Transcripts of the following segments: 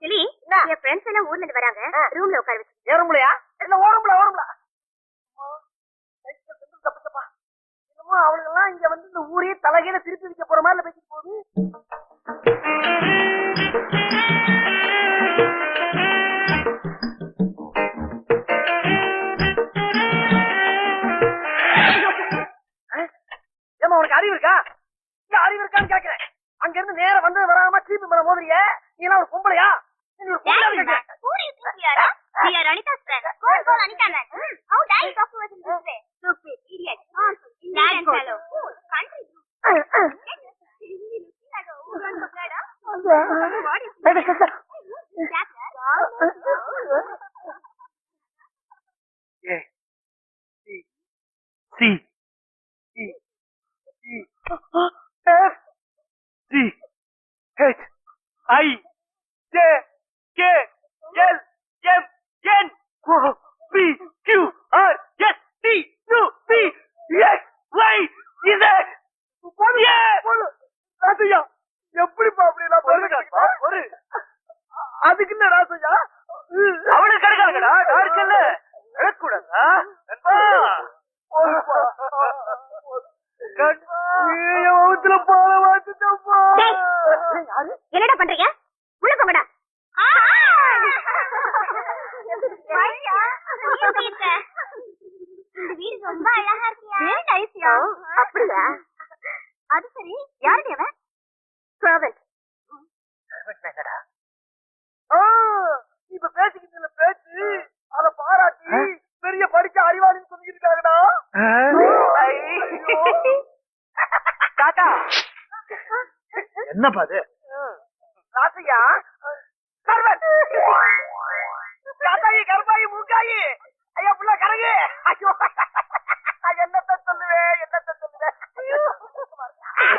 கிளி என் ஃப்ரெண்ட்ஸ் எல்லாம் ஊர்ல இருந்து வராங்க ரூம்ல உட்கார வச்சு ஏறும்பலையா இல்ல ஓரம்பல ஓரம்பல என்னமோ அவனுங்க எல்லாம் இங்க வந்து இந்த ஊரையே தலைகையில திருப்பி வைக்க போற மாதிரி பேசிட்டு போகுது Đây, đây, đây, đây. Yeah. C. C. E. E. F. G. H. I. J. K. L. M. N. P. Q. R. S. T. U. V. X. Y. Z. One year. One. That's it. எப்படிப்பா அப்படி நான் வருங்க ஒரு. அதுக்கு என்ன ராசையா அவனுக்கு கிடைக்காதுடா யாருக்குல்ல கிடக்கூடாதா டேய், என்னடா பண்றீங்க? உள்ள போங்கடா. ரொம்ப அழகா இருக்கியா? அப்படியா? அது சரி யாருடைய அவன்? சர்வன்ட் இப்ப பேசிக்கிட்டு பேச்சு அத பாராட்டி பெரிய படிச்ச அறிவாளின்னு சொல்லிட்டு இருக்காங்கடா தாத்தா. என்னப்பா அது ராசையா சர்வன் காத்தாயி கருப்பாயி மூக்காயி. ஐயா புள்ள கரகு. ஐயோ. என்னத்த சொல்லுவேன் என்னத்த சொல்லுவேன்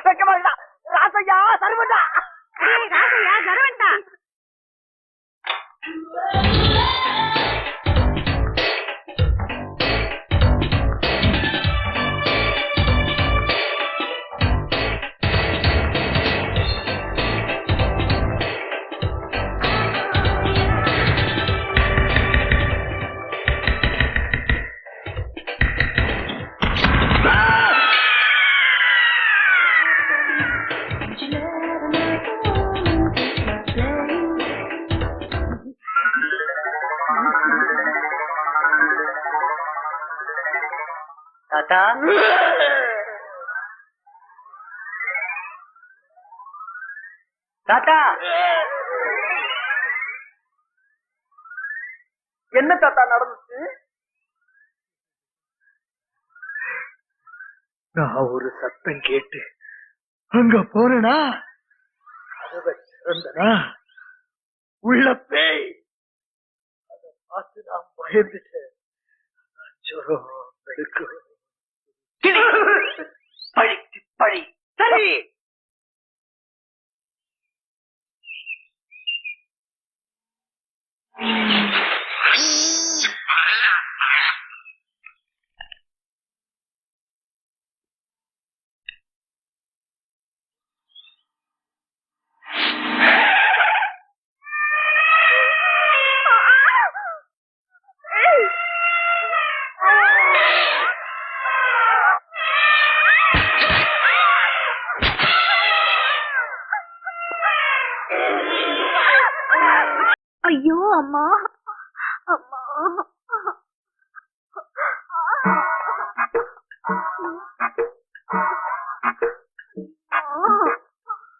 வெக்கமா இருக்குதா? ராசையா தாத்தா. தாத்தா என்ன தாத்தா நடந்துச்சு? நான் ஒரு சத்தம் கேட்டு அங்க போறேனா? கதவை திறந்தனா உள்ள பேய். அதை பார்த்து நான் பயந்துட்டேன். நான் ஜுரம் パリパリパリッ ஐயோ அம்மா. அம்மா.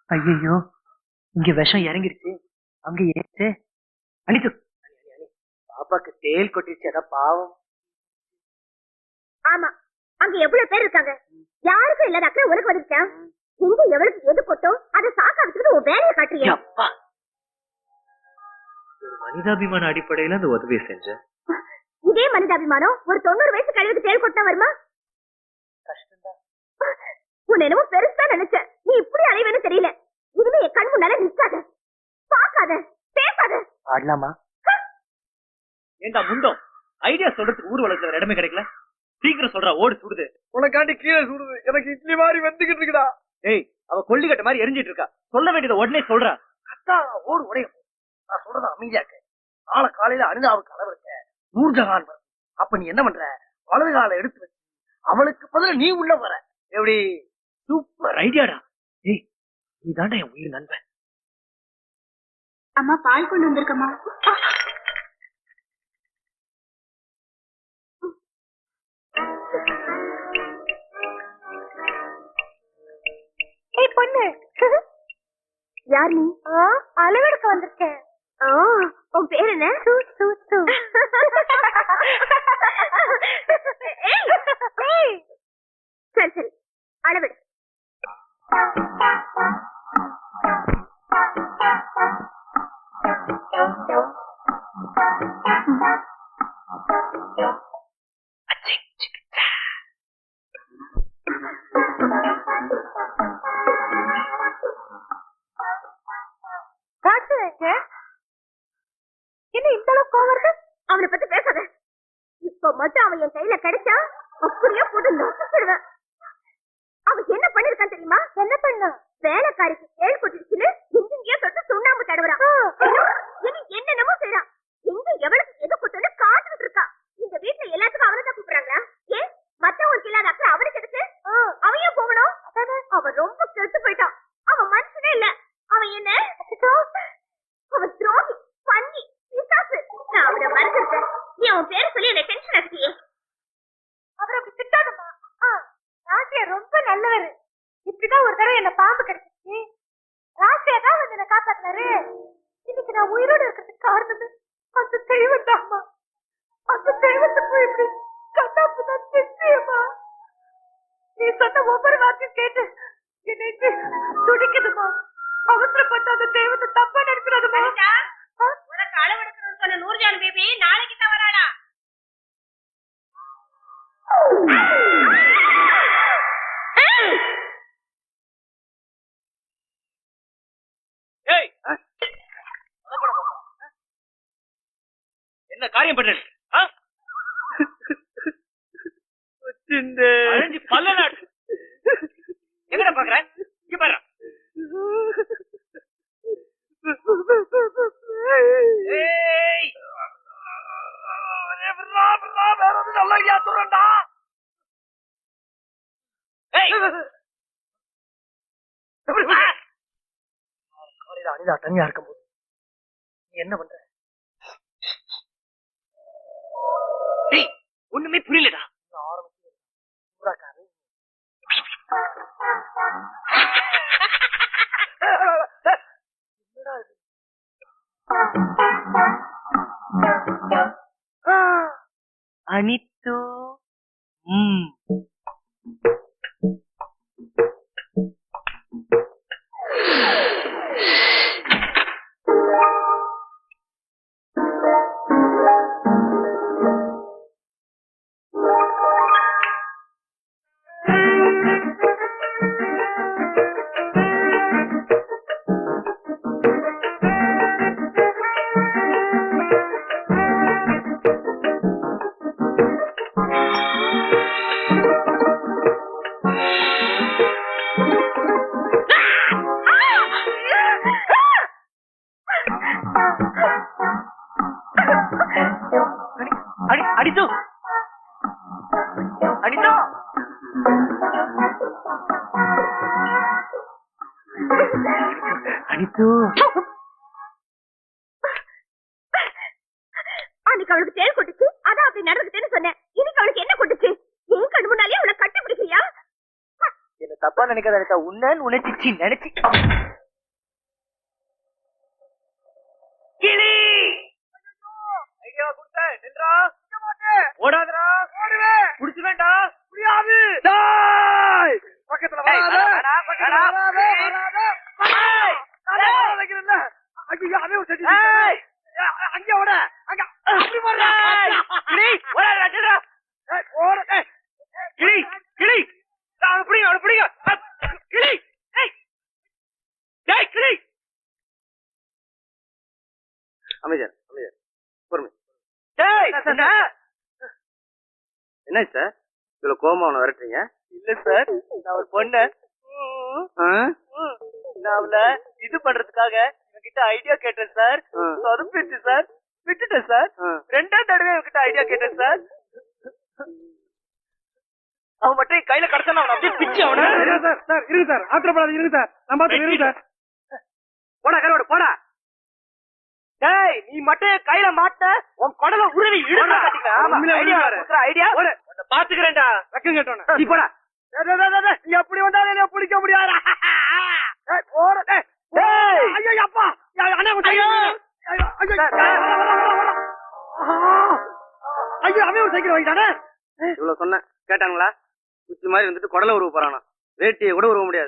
ஐயோ இங்க விஷம் இறங்கிருச்சு. அங்க ஏச்சு அனித்து பாப்பாக்கு தேல் கொட்டிருச்சு அதான் பாவம். ஆமா அங்க எவ்வளவு பேர் இருக்காங்க? யாருக்கும் இல்லாத அக்கறை உனக்கு வந்துச்சா எங்க எவ்வளவு எது கொட்டோ அதை சாக்கா வச்சுக்கிட்டு உன் வேலையை காட்டுறியா? மனிதாபிமான அடிப்படையில அந்த உதவியை செஞ்சேன் இதே மனிதாபிமானம் ஒரு தொண்ணூறு வயசு கழிவுக்கு தேல் கொட்டா வருமா? கஷ்டம்தான். என்னமோ பெருசா நினைச்ச. நீ இப்படி அலைவேன்னு தெரியல. இனிமே என் கண் முன்னால நிக்காத. பாக்காத பேசாத. ஆடலாமா? ஏண்டா முண்டம்? ஐடியா சொல்றதுக்கு ஊர் வளர்க்குற இடமே கிடைக்கல. சீக்கிரம் சொல்றா ஓடு சுடுது. உனக்காண்டி கீழே சுடுது. எனக்கு இட்லி மாதிரி வந்துகிட்டு இருக்குடா. ஏய் அவ கொல்லிக்கட்ட மாதிரி எரிஞ்சிட்டு இருக்கா. சொல்ல வேண்டியதை உடனே சொல்றா. அத்தா ஓடு உடையும் நான் சொல்றத அமைதியாக்க நாளை காலையில அனிதாவுக்கு அளவு இருக்க. நூர்ஜஹான் வரும். அப்ப நீ என்ன பண்ற? வலது காலை எடுத்து வச்சு அவளுக்கு பதிலா நீ உள்ள வர எப்படி? சூப்பர் ஐடியாடா. ஏய் நீ தாண்டா என் உயிர் நண்பன். அம்மா பால் கொண்டு வந்திருக்கம்மா. ஏய் பொண்ணு. யார் நீ? அளவெடுக்க வந்திருக்கேன். ஓ உன் பேர் என்ன சூ சூ சூ சரி சரி அளவெடு காத்து இருக்கு அவனை பத்தி பேசாத. இப்ப மட்டும் அவன் என் கையில கிடைச்சா அப்படியே போட்டு நொறுக்கிடுவேன் அவன் என்ன பண்ணிருக்கான் தெரியுமா? என்ன பண்ண? வேலைக்காரிக்கு கேள் கொட்டிருச்சுன்னு எங்கெங்கயோ தொட்டு சுண்ணாம்பு தடவுறான். என்னென்னமோ செய்யறான் எங்க எவனுக்கு எது குத்துன்னு காத்துக்கிட்டு இருக்கான். இந்த வீட்டுல எல்லாத்துக்கும் அவனை தான் கூப்பிடுறாங்களா ஏன் மத்தவங்களுக்கு இல்லாத அக்கறை அவனுக்கு எதுக்கு அவன் ஏன் போகணும் அவன் ரொம்ப கெட்டு போயிட்டான் அவன் மனுஷனே இல்ல அவன் என்ன அவன் துரோகி பண்ணி பிசாசு நான் அவனை மறந்துட்டேன் நீ அவன் பேரை சொல்லி என்ன டென்ஷன் ஆக்கியே அவர் அப்படி திட்டாதம்மா ராசியா ரொம்ப நல்லவர் தான் ஒரு தடவை என்ன பாம்பு கிடைச்சிச்சு. ராசியா தான் வந்து என்ன காப்பாத்தினாரு. இன்னைக்கு நான் உயிரோடு இருக்கிறதுக்கு காரணமே அந்த தெய்வம் தாம்மா அந்த தெய்வத்தை போய் இப்படி கண்ணாப்பு தான் திட்டியம்மா நீ சொன்ன ஒவ்வொரு வார்த்தையும் கேட்டு என்னை துடிக்குதுமா அவசரப்பட்டு அந்த தெய்வத்தை தப்பா நினைக்கிறதுமா காரியம் பண்ற ஆ? அழிஞ்சு பல்ல நாடு. எங்கடா பாக்குற? இங்க பாரு. நல்ல காலையில அனிதா தனியா இருக்கும்போது. நீ என்ன பண்ற டேய் ஒண்ணுமே புரியலடா. அனித்து ம். அடி அடித்து. அடித்து. அன்னைக்கு அவளுக்கு தேல் கொட்டுச்சு அதான் அப்படி நடந்துட்டேன்னு சொன்னேன். இன்னைக்கு அவளுக்கு என்ன கொட்டுச்சு? என் கண்ணு முன்னாலே அவளை கட்டி தப்பா நினைக்காத நினைச்சா உன்னன்னு உணர்ச்சி நினைச்சு. கிளி! ஐடியா கொடுத்த நின்றா ஓடாதடா. ஓடுவேன் புடிச்சு வேண்டாம் முடியாது டேய்! பக்கத்துல ஏய், வராத வேணாம், வேணாம், பக்கத்துல வேணாம். வராத ஏய். வராத ஏய், நானே ஏய். வராதங்கிறேன்ல. ஐயோ, அவன் ஒரு செடி ஏய். ஏய், அங்க ஓட அங்க அப்படி போடுறா. ஏய், கிளி ஓடாதடா நின்றா ஏய், ஓடு. ஏய், கிளி கிளி அவனை பிடிங்க அவனை பிடிங்க அப், கிளி ஏய் டேய் கிளி அமைதியா அமைதியா. பொறுமை. என்ன? சார்? இவ்வளவு கோமா அவனை விரட்டுறீங்க? இல்ல சார் நான் ஒரு பொண்ணு? நான் அவள இது பண்றதுக்காக இவகிட்ட ஐடியா கேட்டேன் சார். சொதப்பிடுச்சு சார். விட்டுட்டேன் சார். ரெண்டாம் தடவை இவகிட்ட ஐடியா கேட்டேன் சார். அவன் மட்டும் கையில கடத்தல அவன்? அப்படியே பிச்சு அவன. சார் சார் இருங்க சார் ஆத்திரப்படாத இருங்க சார். பார்த்து இருங்க சார். போடா கரோடு போடா. டேய் நீ மட்டும் கையில மாட்ட. உன் குடல உருவி இழுத்தா உண்மையிலே ஐடியா. ஐடியா. பாத்துக்கிறேன்டா வெக்கம் கேட்டோன்னு நீ போடா. நீ எப்படி வந்தாலும் என்னைய பிடிக்க முடியாதா டேய், போடா, டேய். ஐயோ, அப்பா. அண்ணா, ஐயோ. ஐயோ, அவன் சைக்கிள் வாங்கிட்டானே. இவ்வளவு சொன்னேன். கேட்டாங்களா குச்சி மாதிரி வந்துட்டு குடல உருவ போறானா. வேட்டியை கூட உருவ முடியாது.